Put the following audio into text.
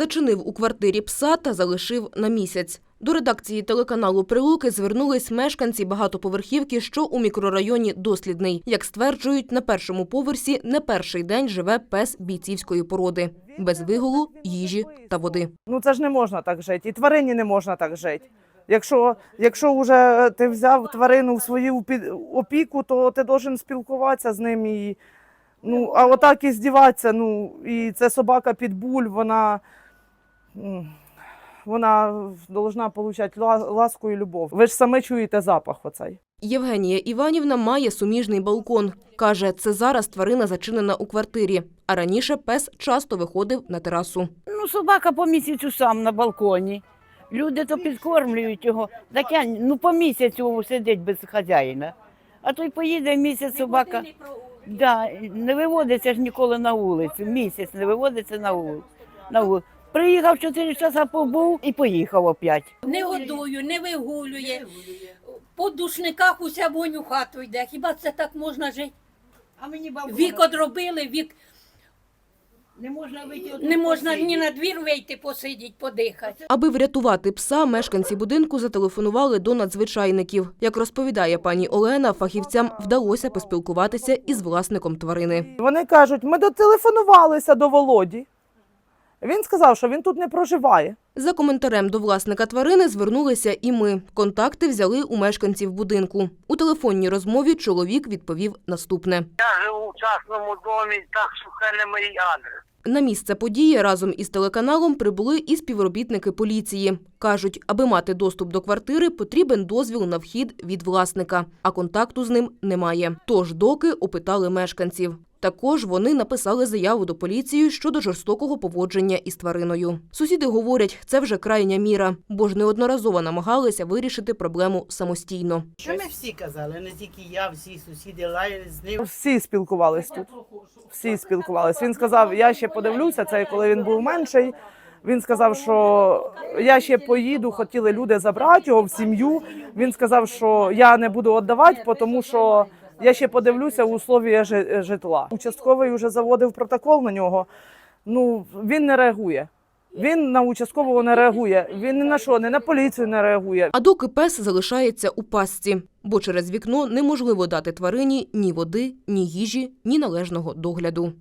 зачинив у квартирі пса та залишив на місяць. До редакції телеканалу Прилуки звернулись мешканці багатоповерхівки, що у мікрорайоні Дослідний. Як стверджують, на першому поверсі не перший день живе пес бійцівської породи без вигулу, їжі та води. Ну це ж не можна так жити. І тварині не можна так жити. Якщо, якщо вже ти взяв тварину в свою під- опіку, то ти должен спілкуватися з ним. І, ну, а отак і здіватися, ну, і це собака підбуль, вона, м, вона должна отримати ласку і любов. Ви ж саме чуєте запах оцей. Євгенія Іванівна має суміжний балкон. Каже, це зараз тварина зачинена у квартирі, а раніше пес часто виходив на терасу. Ну, собака по місяцю сам на балконі. Люди то підкормлюють його. Так я, ну по місяцю сидить без хазяїна. А той поїде місяць собака. Да, не виводиться ж ніколи на вулицю. Місяць не виводиться на вулицю. На вулицю. Приїхав 4 часа побув і поїхав опять. Не годую, не вигулює. По душниках уся вонь у хату йде. Хіба це так можна жити? А мені Вік одробили, вік не можна вийти. не можна ні на двір вийти, посидіти, подихати. Аби врятувати пса, мешканці будинку зателефонували до надзвичайників. Як розповідає пані Олена, фахівцям вдалося поспілкуватися із власником тварини. Вони кажуть, ми дотелефонувалися до Володі. Він сказав, що він тут не проживає. За коментарем до власника тварини звернулися і ми. Контакти взяли у мешканців будинку. У телефонній розмові чоловік відповів наступне. Я живу в частному домі, так що це не мій адрес. На місце події разом із телеканалом прибули і співробітники поліції. Кажуть, аби мати доступ до квартири, потрібен дозвіл на вхід від власника, а контакту з ним немає. Тож доки опитали мешканців. Також вони написали заяву до поліції щодо жорстокого поводження із твариною. Сусіди говорять, це вже крайня міра, бо ж неодноразово намагалися вирішити проблему самостійно. Що ми всі казали, не тільки я, всі сусіди лаяли з ним. Всі спілкувались тут. Всі спілкувались. Він сказав, я ще подивлюся. Це коли він був менший. Він сказав, що я ще поїду, хотіли люди забрати його в сім'ю. Він сказав, що я не буду віддавати, тому що я ще подивлюся в условія жи- житла. Участковий вже заводив протокол на нього. Ну він не реагує. Він на участкового не реагує. Він ні на що, ні на поліцію не реагує. А доки пес залишається у пастці, бо через вікно неможливо дати тварині ні води, ні їжі, ні належного догляду.